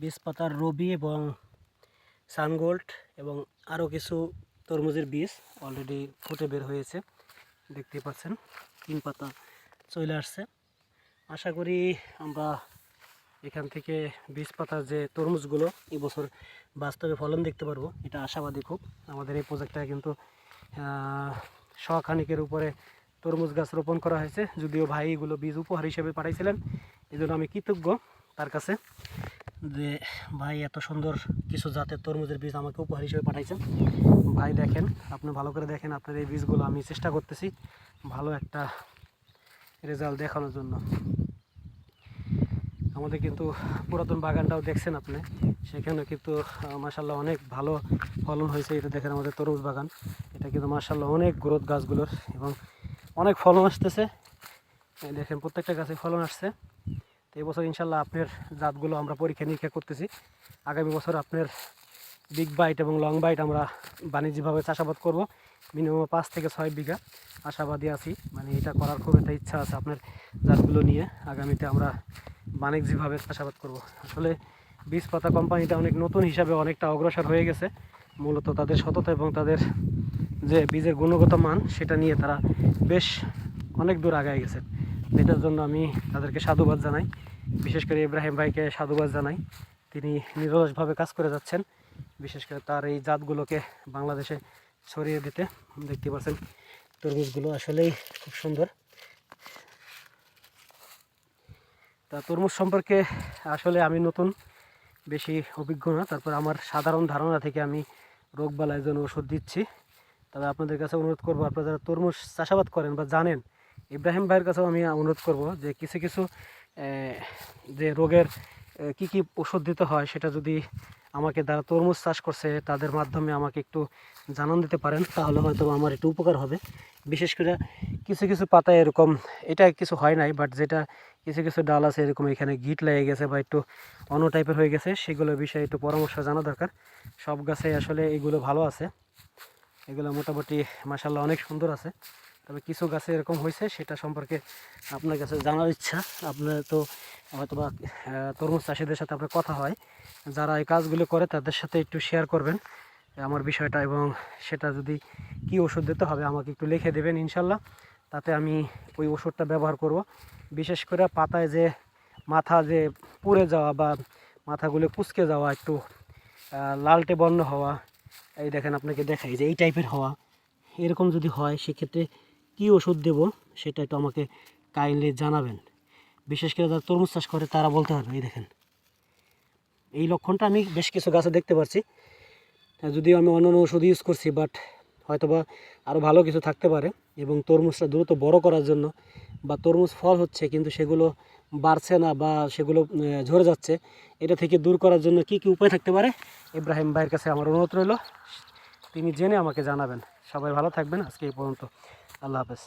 বীজ পাতার রবি এবং সানগোল্ড এবং আরও কিছু তরমুজের বীজ অলরেডি ফুটে বের হয়েছে। দেখতে পাচ্ছেন, তিন পাতা চলে আসছে। আশা করি আমরা এখান থেকে বীজ পাতার যে তরমুজগুলো এবছর বাস্তবে ফলন দেখতে পারব, এটা আশাবাদী খুব। আমাদের এই প্রজেক্টটা কিন্তু শখানিকের উপরে তরমুজ গাছ রোপণ করা হয়েছে। যদিও ভাই এগুলো বীজ উপহার হিসেবে পাঠাইছিলেন এই জন্য আমি কৃতজ্ঞ তার কাছে। যে ভাই এত সুন্দর কিছু জাতের তরমুজের বীজ আমাকে উপহার হিসেবে পাঠাইছেন। ভাই দেখেন, আপনি ভালো করে দেখেন আপনার এই বীজগুলো আমি চেষ্টা করতেছি ভালো একটা রেজাল্ট দেখানোর জন্য। আমাদের কিন্তু পুরাতন বাগানটাও দেখছেন আপনি সেখানে কিন্তু মাসাল্লাহ অনেক ভালো ফলন হয়েছে। এটা দেখেন আমাদের তরমুজ বাগান, এটা কিন্তু মাসাল্লাহ অনেক গ্রোথ গাছগুলোর এবং অনেক ফলন আসতেছে। দেখেন, প্রত্যেকটা গাছে ফলন আসছে। তো এই বছর ইনশাল্লাহ আপনার জাতগুলো আমরা পরীক্ষা নিরীক্ষা করতেছি। আগামী বছর আপনার বিগ বাইট এবং লং বাইট আমরা বাণিজ্যিকভাবে চাষাবাদ করব। মিনিমাম পাঁচ থেকে ছয় বিঘা আশাবাদী আছি। মানে এটা করার খুব একটা ইচ্ছা আছে আপনার জাতগুলো নিয়ে। আগামীতে আমরা বাণিজ্যিকভাবে চাষাবাদ করব। আসলে বীজ পাতা কোম্পানিটা অনেক নতুন হিসাবে অনেকটা অগ্রসর হয়ে গেছে। মূলত তাদের সততা এবং তাদের যে বীজের গুণগত মান, সেটা নিয়ে তারা বেশ অনেক দূর আগায় গেছে। এটার জন্য আমি তাদেরকে সাধুবাদ জানাই। বিশেষ করে ইব্রাহিম ভাইকে সাধুবাদ জানাই। তিনি নিরলসভাবে কাজ করে যাচ্ছেন। বিশেষ করে তার এই জাতগুলোকে বাংলাদেশে ছড়িয়ে দিতে দেখতে পাচ্ছেন। তরমুজগুলো আসলেই খুব সুন্দর। তা তরমুজ সম্পর্কে আসলে আমি নতুন, বেশি অভিজ্ঞ না। তারপর আমার সাধারণ ধারণা থেকে আমি রোগবালাইয়ের জন্য ওষুধ দিচ্ছি। তবে আপনাদের কাছে অনুরোধ করব, আপনারা যারা তরমুজ চাষাবাদ করেন বা জানেন ইব্রাহিম ভাইয়ের কাছেও আমি অনুরোধ করব যে কিছু কিছু যে রোগের কি কি ওষুধ দিতে হয় সেটা যদি আমাকে যারা তরমুজ চাষ করছে, তাদের মাধ্যমে আমাকে একটু জানান দিতে পারেন, তাহলে হয়তো আমার একটু উপকার হবে। বিশেষ করে কিছু কিছু পাতায় এরকম, এটা কিছু হয় নাই বাট যেটা কিছু কিছু ডাল আছে, এরকম এখানে গিট লেগে গেছে বা একটু অন্য টাইপের হয়ে গেছে সেগুলোর বিষয়ে একটু পরামর্শ জানা দরকার। সব গাছে আসলে এগুলো ভালো আছে। এগুলো মোটামুটি মাসাল্লাহ অনেক সুন্দর আছে। তবে কিছু গাছে এরকম হয়েছে, সেটা সম্পর্কে আপনার কাছে জানার ইচ্ছা। আপনার তো হয়তো বা তরমুজ চাষিদের সাথে আপনার কথা হয়। যারা এই কাজগুলো করে, তাদের সাথে একটু শেয়ার করবেন আমার বিষয়টা এবং সেটা যদি কি ওষুধ দিতে হবে আমাকে একটু লিখে দেবেন ইনশাল্লাহ, তাতে আমি ওই ওষুধটা ব্যবহার করব। বিশেষ করে পাতায় যে মাথা যে পুড়ে যাওয়া বা মাথাগুলো কুচকে যাওয়া, একটু লালটে বর্ণ হওয়া, এই দেখেন আপনাকে দেখাই যে এই টাইপের হওয়া, এরকম যদি হয়, সেক্ষেত্রে কি ওষুধ দেব সেটা একটু আমাকে কাইন্ডলি জানাবেন। বিশেষ করে যারা তরমুজ চাষ করে তারা বলতে পারবে, এই দেখেন। এই লক্ষণটা আমি বেশ কিছু গাছে দেখতে পাচ্ছি যদিও আমি অন্যান্য ওষুধ ইউজ করছি বাট হয়তোবা আরও ভালো কিছু থাকতে পারে। এবং তরমুজটা দ্রুত বড় করার জন্য বা তরমুজ ফল হচ্ছে, কিন্তু সেগুলো বাড়ছে না বা সেগুলো ঝরে যাচ্ছে, এটা থেকে দূর করার জন্য কি কি উপায় থাকতে পারে? ইব্রাহিম ভাইয়ের কাছে আমার অনুরোধ রইল। তিনি জেনে আমাকে জানাবেন। সবাই ভালো থাকবেন। আজকে এই পর্যন্ত। আল্লাহ হাফেজ